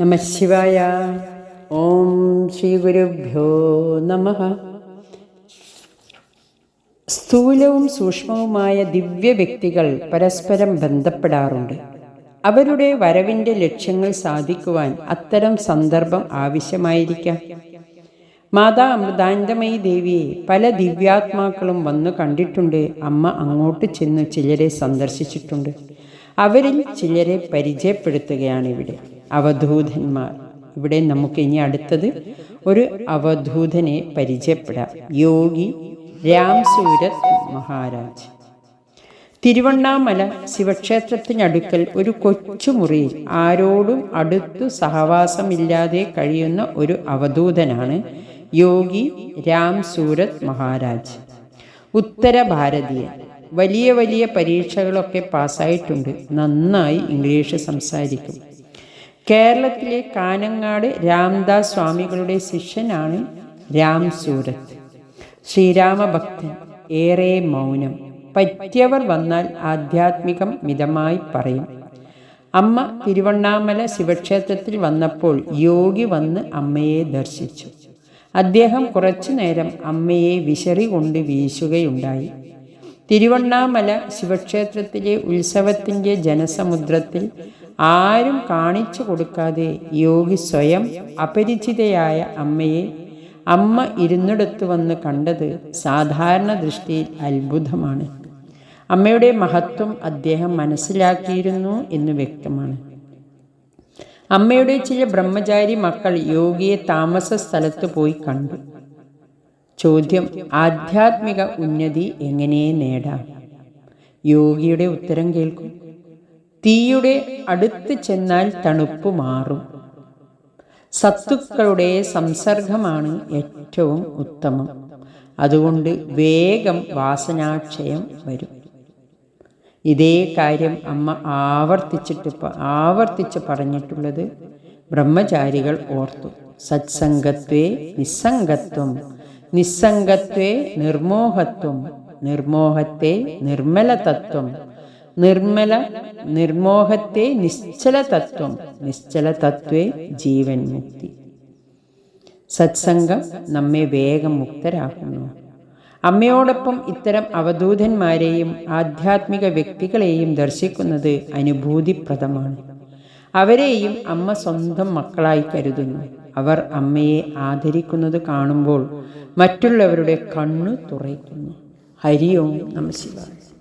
നമശിവായ ഓം ശ്രീ ഗുരുഭ്യോ നമ സ്ഥൂലവും സൂക്ഷ്മവുമായ ദിവ്യ വ്യക്തികൾ പരസ്പരം ബന്ധപ്പെടാറുണ്ട്. അവരുടെ വരവിന്റെ ലക്ഷ്യങ്ങൾ സാധിക്കുവാൻ അത്തരം സന്ദർഭം ആവശ്യമായിരിക്കാം. മാതാ അമൃതാനന്ദമയി ദേവിയെ പല ദിവ്യാത്മാക്കളും വന്നു കണ്ടിട്ടുണ്ട്. അമ്മ അങ്ങോട്ട് ചെന്ന് ചിലരെ സന്ദർശിച്ചിട്ടുണ്ട്. അവരിൽ ചിലരെ പരിചയപ്പെടുത്തുകയാണ് ഇവിടെ. അവധൂതന്മാർ. ഇവിടെ നമുക്ക് ഇനി അടുത്തത് ഒരു അവധൂതനെ പരിചയപ്പെടാം. യോഗി രാം സൂരത് മഹാരാജ്. തിരുവണ്ണാമല ശിവക്ഷേത്രത്തിനടുക്കൽ ഒരു കൊച്ചുമുറിയിൽ ആരോടും അടുത്തു സഹവാസമില്ലാതെ കഴിയുന്ന ഒരു അവധൂതനാണ് യോഗി രാം സൂരത് മഹാരാജ്. ഉത്തര ഭാരതീയൻ. വലിയ വലിയ പരീക്ഷകളൊക്കെ പാസ്സായിട്ടുണ്ട്. നന്നായി ഇംഗ്ലീഷ് സംസാരിക്കും. കേരളത്തിലെ കാനങ്ങാട് രാംദാസ് സ്വാമികളുടെ ശിഷ്യനാണ് രാം സൂരത്ത് ശ്രീരാമഭക്തൻ ഏറെ മൗനം. പറ്റിയവർ വന്നാൽ ആധ്യാത്മികം മിതമായി പറയും. അമ്മ തിരുവണ്ണാമല ശിവക്ഷേത്രത്തിൽ വന്നപ്പോൾ യോഗി വന്ന് അമ്മയെ ദർശിച്ചു. അദ്ദേഹം കുറച്ചു നേരം അമ്മയെ വിശറി കൊണ്ട് വീശുകയുണ്ടായി. തിരുവണ്ണാമല ശിവക്ഷേത്രത്തിലെ ഉത്സവത്തിന്റെ ജനസമുദ്രത്തിൽ ആരും കാണിച്ചു കൊടുക്കാതെ യോഗി സ്വയം അപരിചിതയായ അമ്മയെ അമ്മ ഇരുന്നിടത്ത് വന്ന് കണ്ടത് സാധാരണ ദൃഷ്ടിയിൽ അത്ഭുതമാണ്. അമ്മയുടെ മഹത്വം അദ്ദേഹം മനസ്സിലാക്കിയിരുന്നു എന്ന് വ്യക്തമാണ്. അമ്മയുടെ ചില ബ്രഹ്മചാരി മക്കൾ യോഗിയെ താമസ സ്ഥലത്ത് പോയി കണ്ടു. ചോദ്യം ആധ്യാത്മിക ഉന്നതി എങ്ങനെ നേടാം? യോഗിയുടെ ഉത്തരം കേൾക്കും. തീയുടെ അടുത്ത് ചെന്നാൽ തണുപ്പ് മാറും. സത്തുക്കളുടെ സംസർഗമാണ് ഏറ്റവും ഉത്തമം. അതുകൊണ്ട് വേഗം വാസനാക്ഷയം വരും. ഇതേ കാര്യം അമ്മ ആവർത്തിച്ചിട്ട് ആവർത്തിച്ച് പറഞ്ഞിട്ടുള്ളത് ബ്രഹ്മചാരികൾ ഓർത്തു. സത്സംഗത്വേ നിസ്സംഗത്വം നിസ്സംഗത്വേ നിർമോഹത്വം നിർമോഹത്തെ നിർമ്മലതത്വം നിർമ്മല നിർമോഹത്തെ നിശ്ചല തത്വം നിശ്ചല തത്വേ ജീവൻ മുക്തി. സത്സംഗം നമ്മെ വേഗം മുക്തരാക്കുന്നു. അമ്മയോടൊപ്പം ഇത്തരം അവധൂതന്മാരെയും ആധ്യാത്മിക വ്യക്തികളെയും ദർശിക്കുന്നത് അനുഭൂതിപ്രദമാണ്. അവരെയും അമ്മ സ്വന്തം മക്കളായി കരുതുന്നു. അവർ അമ്മയെ ആദരിക്കുന്നത് കാണുമ്പോൾ മറ്റുള്ളവരുടെ കണ്ണു തുറയ്ക്കുന്നു. ഹരി ഓം നമ ശിവായ.